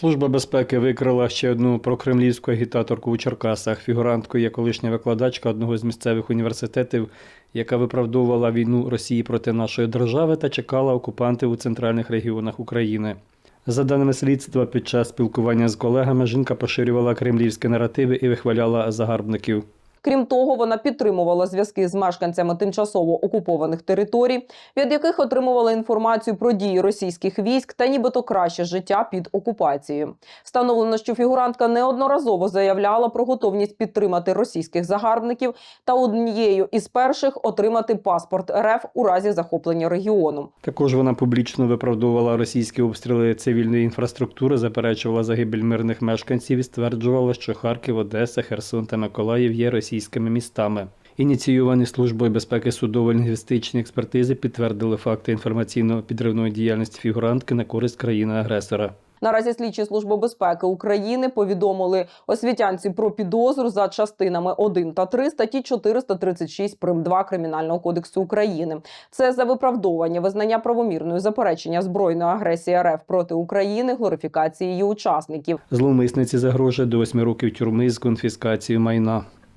Служба безпеки викрила ще одну прокремлівську агітаторку у Черкасах. Фігуранткою є колишня викладачка одного з місцевих університетів, яка виправдовувала війну Росії проти нашої держави та чекала окупантів у центральних регіонах України. За даними слідства, під час спілкування з колегами жінка поширювала кремлівські наративи і вихваляла загарбників. Крім того, вона підтримувала зв'язки з мешканцями тимчасово окупованих територій, від яких отримувала інформацію про дії російських військ та нібито краще життя під окупацією. Встановлено, що фігурантка неодноразово заявляла про готовність підтримати російських загарбників та однією із перших отримати паспорт РФ у разі захоплення регіону. Також вона публічно виправдовувала російські обстріли цивільної інфраструктури, заперечувала загибель мирних мешканців і стверджувала, що Харків, Одеса, Херсон та Миколаїв є російськими містами. Ініційовані службою безпеки судово-лінгвістичні експертизи підтвердили факти інформаційно-підривної діяльності фігурантки на користь країни-агресора. Наразі слідчі служби безпеки України повідомили освітянці про підозру за частинами 1 та 3 статті 436 прим. 2 Кримінального кодексу України. Це за виправдовування визнання правомірною заперечення збройної агресії РФ проти України, глорифікації її учасників. Зловмисниці загрожує до 8 років тюрми з конфіскацією майна.